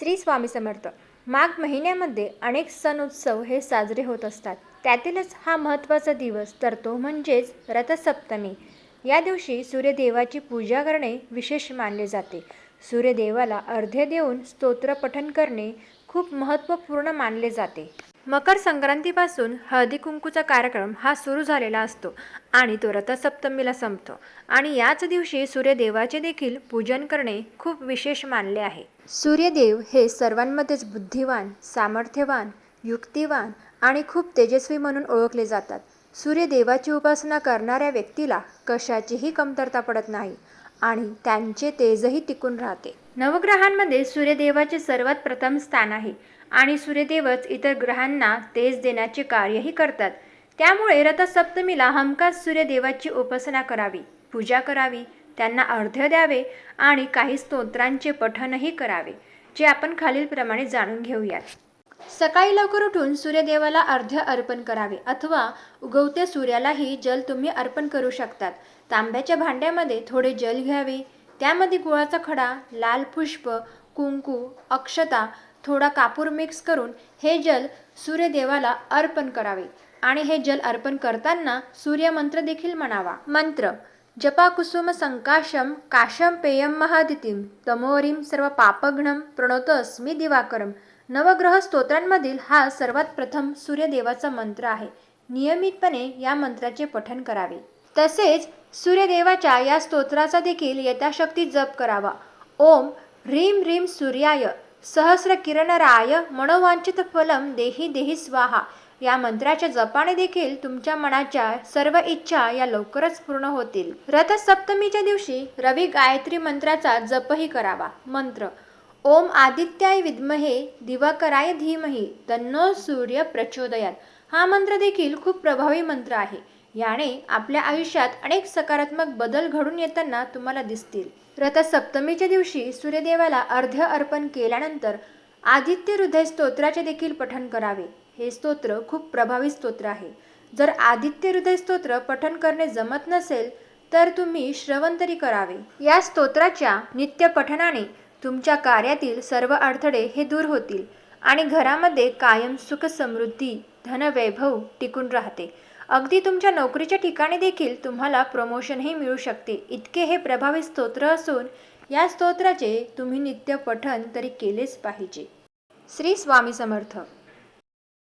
श्री स्वामी समर्थ. माघ महिन्यामध्ये अनेक सण उत्सव हे साजरे होत असतात. त्यातीलच हा महत्त्वाचा दिवस तर तो म्हणजेच रथसप्तमी. या दिवशी सूर्यदेवाची पूजा करणे विशेष मानले जाते. सूर्यदेवाला अर्धे देऊन स्तोत्रपठन करणे खूप महत्त्वपूर्ण मानले जाते. मकर संक्रांतीपासून हळदी कुंकूचा कार्यक्रम हा सुरू झालेला असतो आणि तो रथसप्तमीला संपतो. आणि याच दिवशी सूर्यदेवाचे देखील पूजन करणे खूप विशेष मानले आहे. सूर्यदेव हे सर्वांमध्येच बुद्धिवान सामर्थ्यवान युक्तिवान आणि खूप तेजस्वी म्हणून ओळखले जातात. सूर्यदेवाची उपासना करणाऱ्या व्यक्तीला कशाचीही कमतरता पडत नाही आणि त्यांचे तेजही टिकून राहते. नवग्रहांमध्ये सूर्यदेवाचे सर्वात प्रथम स्थान आहे. आणि सूर्यदेवच इतर ग्रहांना तेज देण्याचे कार्यही करतात. त्यामुळे रथसप्तमीला हमखास सूर्यदेवाची उपासना करावी पूजा करावी त्यांना अर्ध्य द्यावे आणि काही स्तोत्रांचे पठणही करावे जे आपण खालीलप्रमाणे जाणून घेऊयात. सकाळी लवकर उठून सूर्यदेवाला अर्ध्य अर्पण करावे अथवा उगवत्या सूर्यालाही जल तुम्ही अर्पण करू शकतात. तांब्याच्या भांड्यामध्ये थोडे जल घ्यावे. त्यामध्ये गुळाचा खडा लाल पुष्प कुंकू अक्षता थोडा कापूर मिक्स करून हे जल सूर्यदेवाला अर्पण करावे आणि हे जल अर्पण करताना सूर्यमंत्र देखील म्हणावा. मंत्र जपाकुसुम संकाशम काशम पेयम महादितीम तमोरीम सर्व पापघ्नम प्रणोत अस्मी दिवाकरम. नवग्रह स्तोत्रांमधील हा सर्वात प्रथम सूर्यदेवाचा मंत्र आहे. नियमितपणे या मंत्राचे पठण करावे. तसेच सूर्यदेवाच्या या स्तोत्राचा देखील यथाशक्ती जप करावा. ओम ह्रीम ह्रीम सूर्याय सहस्र किरणराय मनोवांछित फलम देही देही स्वाहा. या मंत्राच्या जपाने देखील तुमच्या मनाच्या सर्व इच्छा या लवकरच पूर्ण होतील. रथसप्तमीच्या दिवशी रवी गायत्री मंत्राचा जपही करावा. मंत्र ओम आदित्याय विद्महे दिवाकराय धीमही तन्नो सूर्य प्रचोदयात. हा मंत्र देखील खूप प्रभावी मंत्र आहे. याने आपल्या आयुष्यात अनेक सकारात्मक बदल घडून येताना तुम्हाला दिसतील. रथसप्तमीच्या दिवशी सूर्यदेवाला अर्ध्य अर्पण केल्यानंतर आदित्य हृदय स्तोत्राचे देखील पठण करावे. हे स्तोत्र खूप प्रभावी स्तोत्र आहे. जर आदित्य हृदय स्तोत्र पठण करणे जमत नसेल तर तुम्ही श्रवण तरी करावे. या स्तोत्राच्या नित्य पठणाने तुमच्या कार्यातील सर्व अडथळे हे दूर होतील. आणि घरामध्ये कायम सुख समृद्धी धनवैभव टिकून राहते. अगदी तुमच्या नोकरीच्या ठिकाणी देखील तुम्हाला प्रमोशनही मिळू शकते. इतके हे प्रभावी स्तोत्र असून या स्तोत्राचे तुम्ही नित्य पठन तरी केलेच पाहिजे. श्री स्वामी समर्थ.